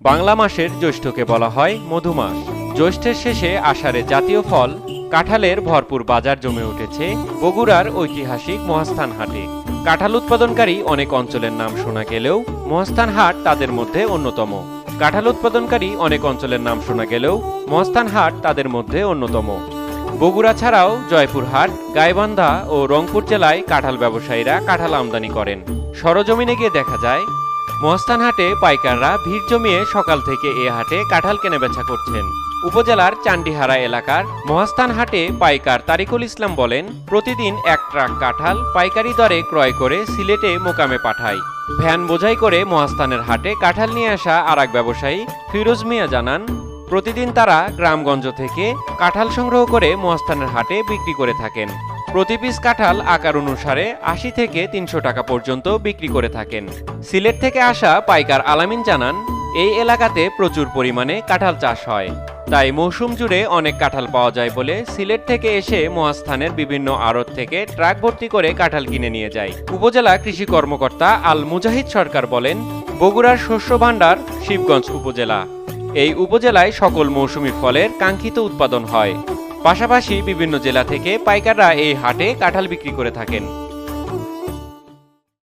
বাংলা মাসের জ্যৈষ্ঠকে বলা হয় মধুমাস। জ্যৈষ্ঠের শেষে আষাঢ়ে জাতীয় ফল, কাঁঠালের ভরপুর বাজার জমে উঠেছে বগুড়ার ঐতিহাসিক মহাস্থান হাটে। কাঁঠাল উৎপাদনকারী অনেক অঞ্চলের নাম শোনা গেলেও মহাস্থান হাট তাদের মধ্যে অন্যতম। কাঁঠাল উৎপাদনকারী অনেক অঞ্চলের নাম শোনা গেলেও মহাস্থান হাট তাদের মধ্যে অন্যতম। বগুড়া ছাড়াও জয়পুরহাট, গাইবান্ধা ও রংপুর জেলায় কাঁঠাল ব্যবসায়ীরা কাঁঠাল আমদানি করেন। সরজমিনে গিয়ে দেখা যায় মহাস্থান হাটে পাইকাররা ভিড় জমিয়ে সকাল থেকে এ হাটে কাঁঠাল কেনাবেচা করছেন। উপজেলার চান্ডিহারা এলাকার মহাস্থান হাটে পাইকার তারিকুল ইসলাম বলেন, প্রতিদিন এক ট্রাক কাঁঠাল পাইকারি দরে ক্রয় করে সিলেটে মোকামে পাঠায় ভ্যান বোঝাই করে মহাস্থানের হাটে কাঁঠাল নিয়ে আসা আর এক ব্যবসায়ী ফিরোজ মিয়া জানান, প্রতিদিন তারা গ্রামগঞ্জ থেকে কাঁঠাল সংগ্রহ করে মহাস্থানের হাটে বিক্রি করে থাকেন। প্রতি পিস কাঁঠাল আকার অনুসারে আশি থেকে তিনশো টাকা পর্যন্ত বিক্রি করে থাকেন। সিলেট থেকে আসা পাইকার আলামিন জানান, এই এলাকাতে প্রচুর পরিমাণে কাঁঠাল চাষ হয়। তাই মৌসুম জুড়ে অনেক কাঁঠাল পাওয়া যায় বলে সিলেট থেকে এসে মহাস্থানের বিভিন্ন আড়ত থেকে ট্রাক ভর্তি করে কাঁঠাল কিনে নিয়ে যায়। উপজেলা কৃষি কর্মকর্তা আল মুজাহিদ সরকার বলেন, বগুড়ার শস্য ভাণ্ডার শিবগঞ্জ উপজেলা। এই উপজেলায় সকল মৌসুমি ফলের কাঙ্ক্ষিত উৎপাদন হয়। পাশাপাশি বিভিন্ন জেলা থেকে পাইকাররা এই হাটে কাঁঠাল বিক্রি করে থাকেন।